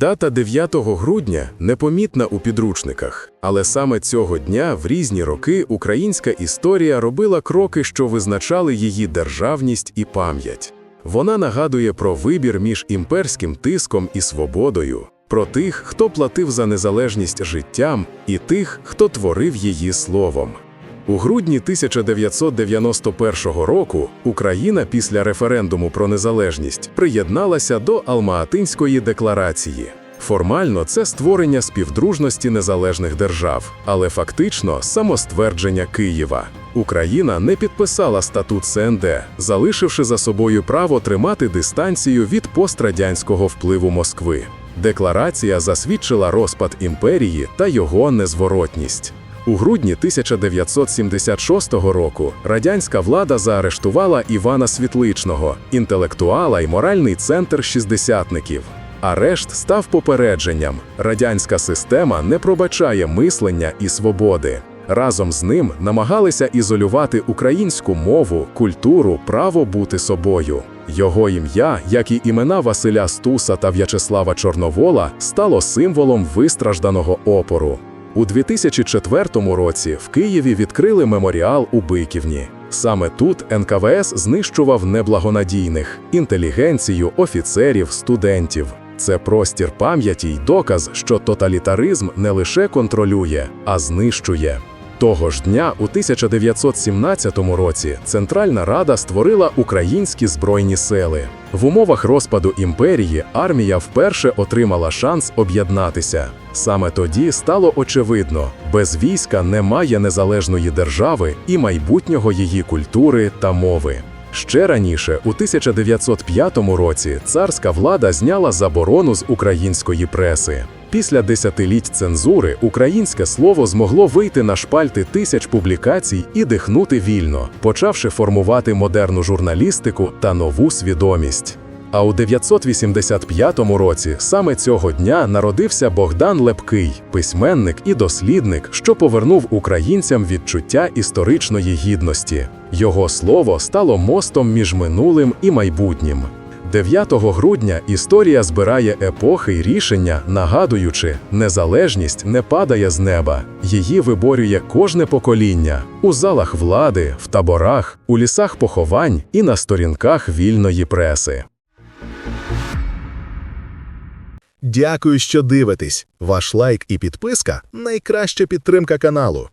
Дата 9 грудня непомітна у підручниках, але саме цього дня в різні роки українська історія робила кроки, що визначали її державність і пам'ять. Вона нагадує про вибір між імперським тиском і свободою, про тих, хто платив за незалежність життям, і тих, хто творив її словом. У грудні 1991 року Україна після референдуму про незалежність приєдналася до Алма-Атинської декларації. Формально це створення співдружності незалежних держав, але фактично самоствердження Києва. Україна не підписала статут СНД, залишивши за собою право тримати дистанцію від пострадянського впливу Москви. Декларація засвідчила розпад імперії та його незворотність. У грудні 1976 року радянська влада заарештувала Івана Світличного, інтелектуала і моральний центр шістдесятників. Арешт став попередженням: радянська система не пробачає мислення і свободи. Разом з ним намагалися ізолювати українську мову, культуру, право бути собою. Його ім'я, як і імена Василя Стуса та В'ячеслава Чорновола, стало символом вистражданого опору. У 2004 році в Києві відкрили меморіал у Биківні. Саме тут НКВС знищував неблагонадійних інтелігенцію, офіцерів, студентів. Це простір пам'яті й доказ, що тоталітаризм не лише контролює, а знищує. Того ж дня, у 1917 році, Центральна Рада створила українські збройні сили. В умовах розпаду імперії армія вперше отримала шанс об'єднатися. Саме тоді стало очевидно, без війська немає незалежної держави і майбутнього її культури та мови. Ще раніше, у 1905 році, царська влада зняла заборону з української преси. Після десятиліть цензури українське слово змогло вийти на шпальти тисяч публікацій і дихнути вільно, почавши формувати модерну журналістику та нову свідомість. А у 985 році саме цього дня народився Богдан Лепкий, письменник і дослідник, що повернув українцям відчуття історичної гідності. Його слово стало мостом між минулим і майбутнім. 9 грудня історія збирає епохи й рішення, нагадуючи, незалежність не падає з неба, її виборює кожне покоління у залах влади, в таборах, у лісах поховань і на сторінках вільної преси. Дякую, що дивитесь. Ваш лайк і підписка найкраща підтримка каналу.